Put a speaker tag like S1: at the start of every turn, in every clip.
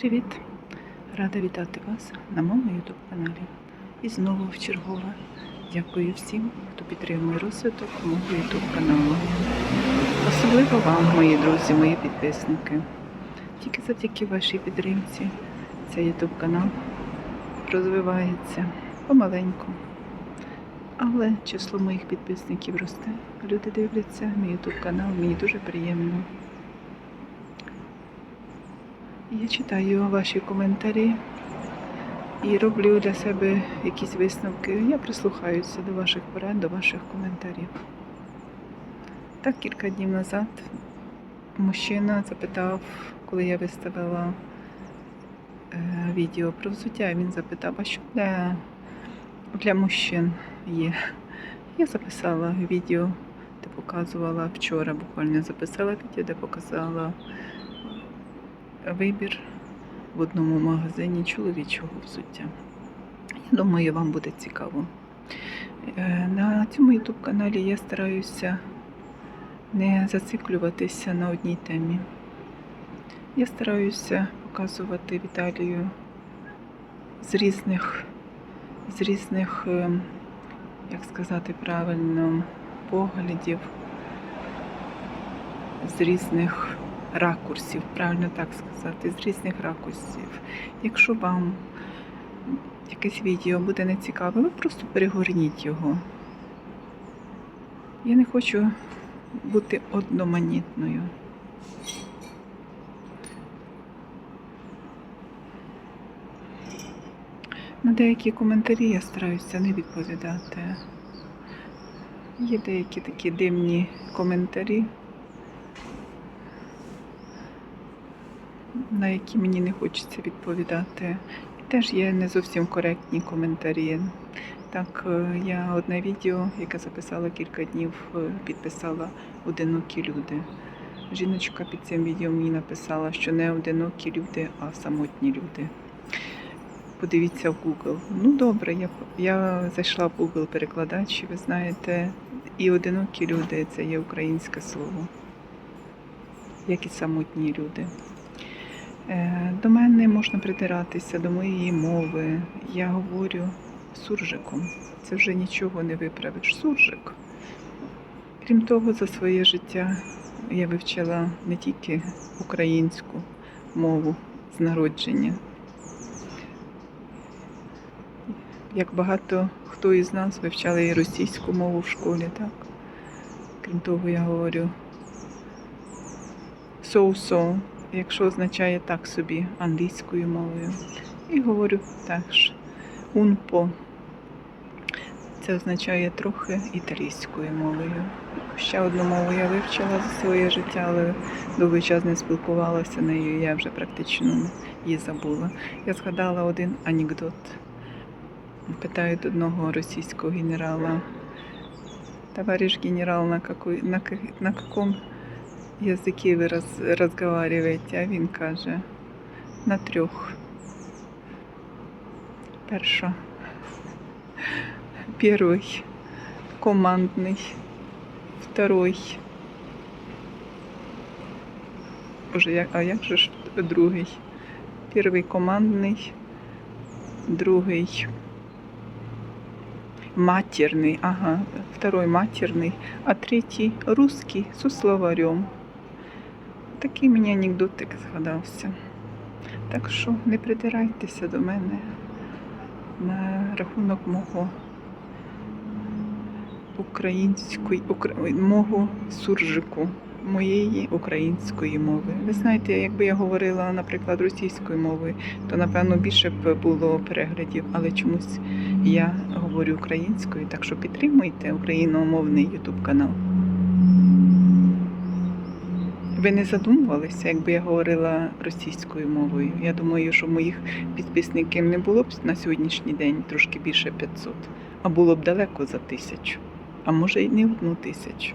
S1: Привіт! Рада вітати вас на моєму YouTube каналі. І знову в чергове дякую всім, хто підтримує розвиток мого YouTube каналу. Особливо вам, мої друзі, мої підписники. Тільки завдяки вашій підтримці цей YouTube канал розвивається помаленьку. Але число моїх підписників росте. Люди дивляться мій YouTube канал, мені дуже приємно. Я читаю ваші коментарі і роблю для себе якісь висновки. Я прислухаюся до ваших порад, до ваших коментарів. Так, кілька днів назад мужчина запитав, коли я виставила е, відео про взуття, він запитав, а що для, для мужчин є. Я записала відео, де показувала вчора, буквально записала відео, де показала вибір в одному магазині чоловічого взуття. Я думаю, вам буде цікаво. Е, На цьому YouTube каналі я стараюся не зациклюватися на одній темі. Я стараюся показувати Віталію з різних, з різних, е, як сказати правильно, поглядів, з різних ракурсів, правильно так сказати, з різних ракурсів. Якщо вам якесь відео буде нецікаве, ви просто перегорніть його. Я не хочу бути одноманітною. На деякі коментарі я стараюся не відповідати. Є деякі такі дивні коментарі, на які мені не хочеться відповідати. І теж є не зовсім коректні коментарі. Так, е, я одне відео, яке записала кілька днів, е, підписала одинокі люди. Жіночка під цим відео мені написала, що не одинокі люди, а самотні люди. Подивіться в Google. Ну добре, я, я зайшла в Google перекладач, ви знаєте, і одинокі люди це є українське слово, як і самотні люди. Е, До мене можна придиратися до моєї мови. Я говорю суржиком. Це вже нічого не виправиш. Суржик. Крім того, за своє життя я вивчила не тільки українську мову з народження. Як багато хто із нас вивчали і російську мову в школі, так? Крім того, я говорю so-so, якщо означає так собі англійською мовою. І говорю un po. Це означає трохи італійською мовою. Ще одну мову я вивчила за своє життя, але довгий час не спілкувалася нею, я вже практично її забула. Я згадала один анекдот. Питають одного російського генерала, товарищ генерал, на, какой, на, на каком языке ви роз, розговариваете? А він каже, на трьох. Перша. Первый. Командный. Второй. Боже, як, а як же ж другий? Перший командний, другий матерный, ага, второй матерный, а третій русский з словарем. Такий мені анекдотик згадався. Так що не придирайтеся до мене на рахунок мого української, укра... мого суржику, моєї української мови. Ви знаєте, якби я говорила, наприклад, російською мовою, то напевно більше б було переглядів, але чомусь я говорю українською, так що підтримуйте україномовний YouTube канал. Ви не задумувалися, якби я говорила російською мовою. Я думаю, що моїх підписників не було б на сьогоднішній день трошки більше 500, а було б далеко за тисячу, а може й не одну тисячу.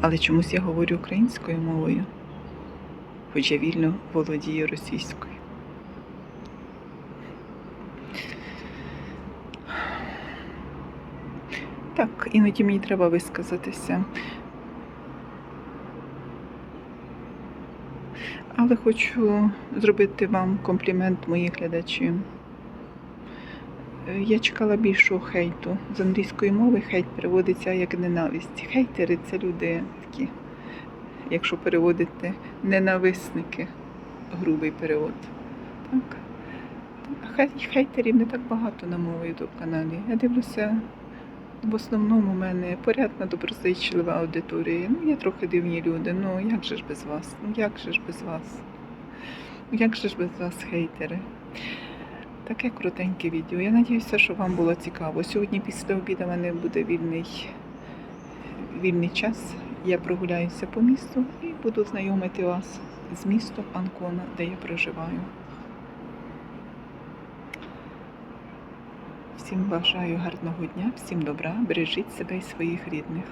S1: Але чомусь я говорю українською мовою, хоч я вільно володію російською. Так, іноді мені треба висказатися. Але хочу зробити вам комплімент, мої глядачі. Е, Я чекала більшого хейту. З англійської мови хейт переводиться як ненависть. Хейтери це люди такі, якщо переводити, ненависники. Грубий перевод. Так. Хейтерів не так багато на моєму youtube каналі. Я дивлюся, в основному у мене порядна, доброзичлива аудиторія. Ну, є трохи дивні люди. Ну як же ж без вас? Ну як же ж без вас? Ну, Як же ж без вас, хейтери? Таке коротеньке відео. Я надіюся, що вам було цікаво. Сьогодні після обіду в мене буде вільний, вільний час. Я прогуляюся по місту і буду знайомити вас з містом Анкона, де я проживаю. Всім бажаю гарного дня, всім добра, бережіть себе і своїх рідних.